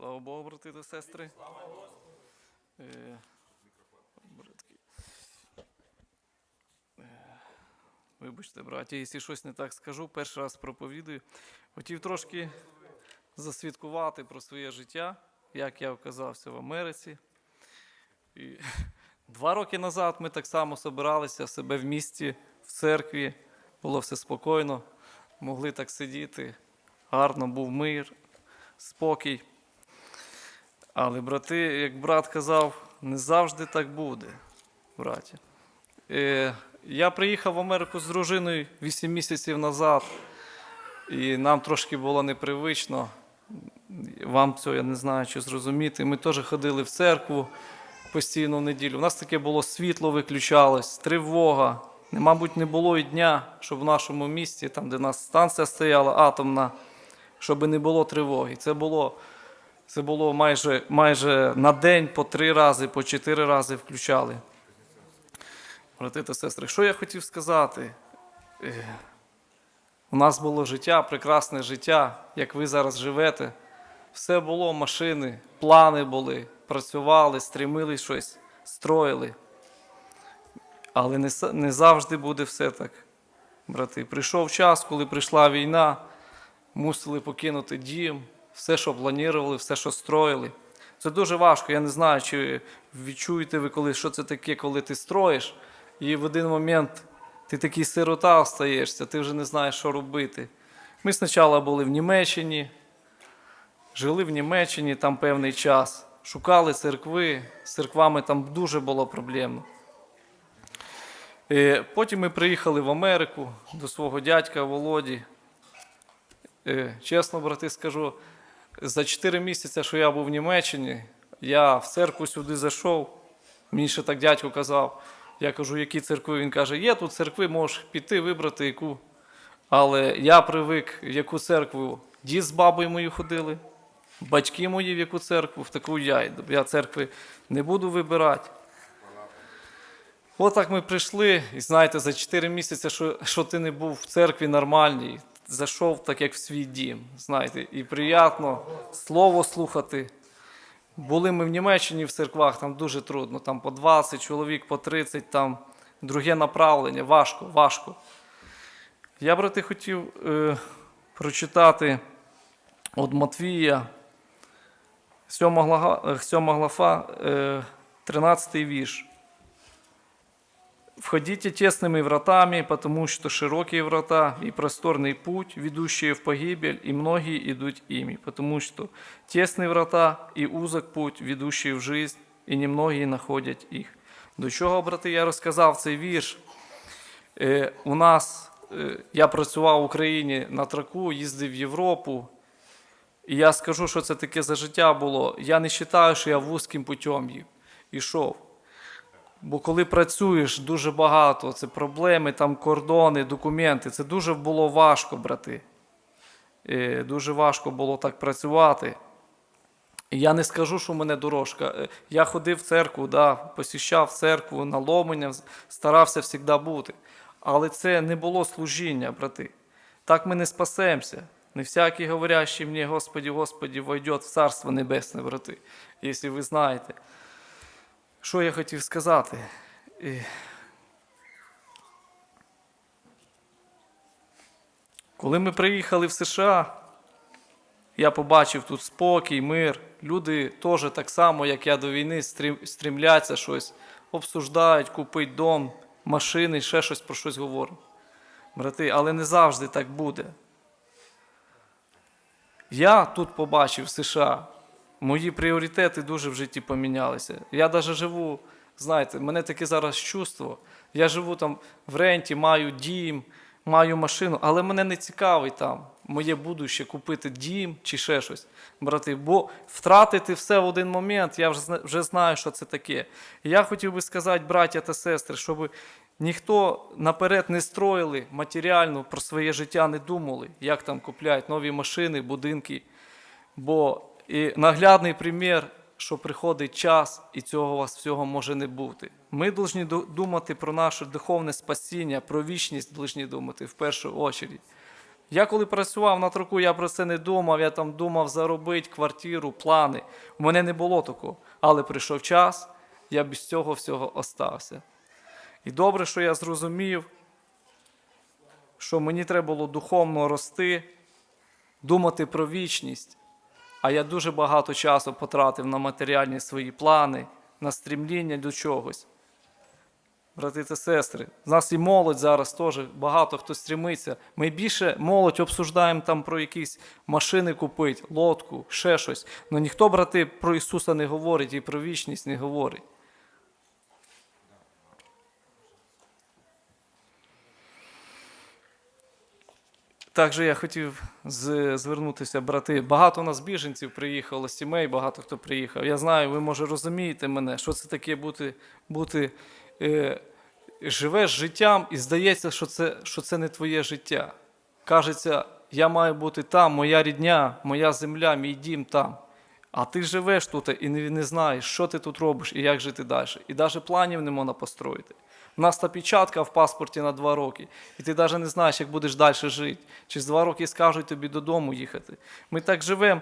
Слава Богу, брати та сестри. Е. Е, Вибачте, браті, якщо щось не так скажу, перший раз проповідую. Хотів трошки засвідкувати про своє життя, як я оказався в Америці. І два роки назад ми так само збиралися себе в місті, в церкві. Було все спокійно, могли так сидіти. Гарно був мир, спокій. Але, брати, як брат казав, не завжди так буде, браті. Е, я приїхав в Америку з дружиною 8 місяців назад, і нам трошки було непривично. Вам цього я не знаю, чи зрозуміти. Ми теж ходили в церкву постійно в неділю. У нас таке було світло виключалось, тривога. Мабуть, не було і дня, щоб в нашому місті, там, де нас станція стояла атомна, щоб не було тривоги. Це було, це було майже, майже на день по три рази, по чотири рази включали. Брати та сестри, що я хотів сказати? У нас було життя, прекрасне життя, як ви зараз живете. Все було, машини, плани були, працювали, стрімили щось, строїли. Але не, не завжди буде все так, брати. Прийшов час, коли прийшла війна, мусили покинути дім, все, що планували, все, що строїли. Це дуже важко. Я не знаю, чи відчуєте ви, коли, що це таке, коли ти строїш, і в один момент ти такий сирота остаєшся, ти вже не знаєш, що робити. Ми спочатку були в Німеччині, жили в Німеччині там певний час, шукали церкви, з церквами там дуже було проблемно. Е, Потім ми приїхали в Америку до свого дядька Володі. Е, Чесно, брати, скажу, за 4 місяці, що я був в Німеччині, я в церкву сюди зайшов. Мені ще так дядько казав. Я кажу, які церкви? Він каже, є тут церкви, можеш піти, вибрати яку. Але я привик, в яку церкву дід з бабою мою ходили, батьки мої в яку церкву, в таку я йду. Я церкви не буду вибирати. От так ми прийшли, і знаєте, за 4 місяці, що, що ти не був в церкві нормальній, зайшов так, як в свій дім. Знаєте, і приємно слово слухати. Були ми в Німеччині в церквах, там дуже трудно, там по 20 чоловік, по 30, там друге направлення, важко, важко. Я, брати, хотів е, прочитати від Матвія, 7 глава, 7 глава е, 13 вірш. Входите тесными вратами, потому что широкие врата и просторный путь, ведущие в погибель, и многие идут ими, потому что тесные врата и узок путь, ведущий в жизнь, і немногие находять їх. До чого, брати, я розказав цей вірш. Е, у нас, е, я працював в Україні на траку, їздив в Європу. І я скажу, що це таке за життя було. Я не вважаю, що я вузьким путем їв- йшов. Бо коли працюєш дуже багато, це проблеми, там кордони, документи, це дуже було важко, брати. Е, Дуже важко було так працювати. Я не скажу, що в мене дорожка. Е, Я ходив в церкву, да, посіщав церкву, на ломання, старався завжди бути. Але це не було служіння, брати. Так ми не спасемося. Не всякий говорящий мені, Господі, Господі, войде в Царство Небесне, брати, якщо ви знаєте. Що я хотів сказати? Коли ми приїхали в США, я побачив тут спокій, мир. Люди теж так само, як я до війни, стрімляться щось, обсуждають, купить дом, машини, ще щось про щось говорять. Брати, але не завжди так буде. Я тут побачив в США. Мої пріоритети дуже в житті помінялися. Я навіть живу, знаєте, мене таке зараз чувство. Я живу там в ренті, маю дім, маю машину, але мене не цікавить там моє будуще купити дім чи ще щось, брати. Бо втратити все в один момент, я вже, знаю, що це таке. Я хотів би сказати, браття та сестри, щоб ніхто наперед не строїли матеріально про своє життя, не думали, як там купляють нові машини, будинки. Бо і наглядний примір, що приходить час, і цього у вас всього може не бути. Ми повинні думати про наше духовне спасіння, про вічність повинні думати в першу очередь. Я коли працював на троку, я про це не думав, я там думав заробити квартиру, плани. У мене не було такого. Але прийшов час, я без цього всього остався. І добре, що я зрозумів, що мені треба було духовно рости, думати про вічність. А я дуже багато часу потратив на матеріальні свої плани, на стрімління до чогось. Брати та сестри, з нас і молодь зараз теж багато хто стрімиться. Ми більше молодь обсуждаємо там про якісь машини купити, лодку, ще щось. Але ніхто, брати, про Ісуса не говорить і про вічність не говорить. Також я хотів звернутися, брати. Багато у нас біженців приїхало, сімей, багато хто приїхав. Я знаю, ви може розумієте мене, що це таке бути, бути е, живеш життям і здається, що це, що це не твоє життя. Кажеться, я маю бути там, моя рідня, моя земля, мій дім там. А ти живеш тут і не, не знаєш, що ти тут робиш і як жити далі. І навіть планів не можна построїти. У нас та печатка в паспорті на два роки, і ти навіть не знаєш, як будеш далі жити. Через два роки скажуть тобі додому їхати. Ми так живемо.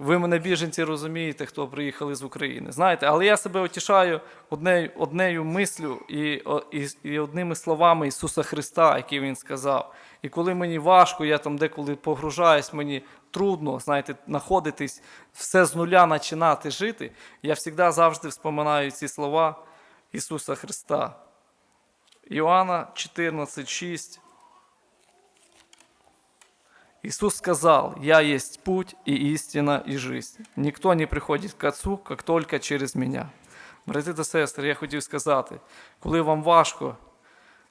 Ви мене біженці розумієте, хто приїхали з України. Знаєте, але я себе утішаю однею, однею мислю і, і, і одними словами Ісуса Христа, які Він сказав. І коли мені важко, я там деколи погружаюсь, мені трудно, знаєте, знаходитись, все з нуля починати жити, я завжди завжди вспоминаю ці слова Ісуса Христа. Иоанна 14:6. Иисус сказал, «Я есть путь и истина и жизнь. Никто не приходить к Отцу, как только через Меня». Брати та сестри, я хотів сказати, коли вам важко,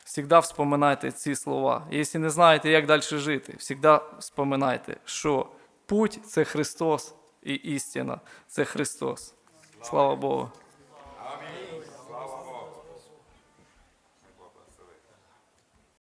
завжди вспоминайте ці слова. Якщо не знаєте, як далі жити, завжди вспоминайте, що путь – це Христос і істина – це Христос. Слава Богу.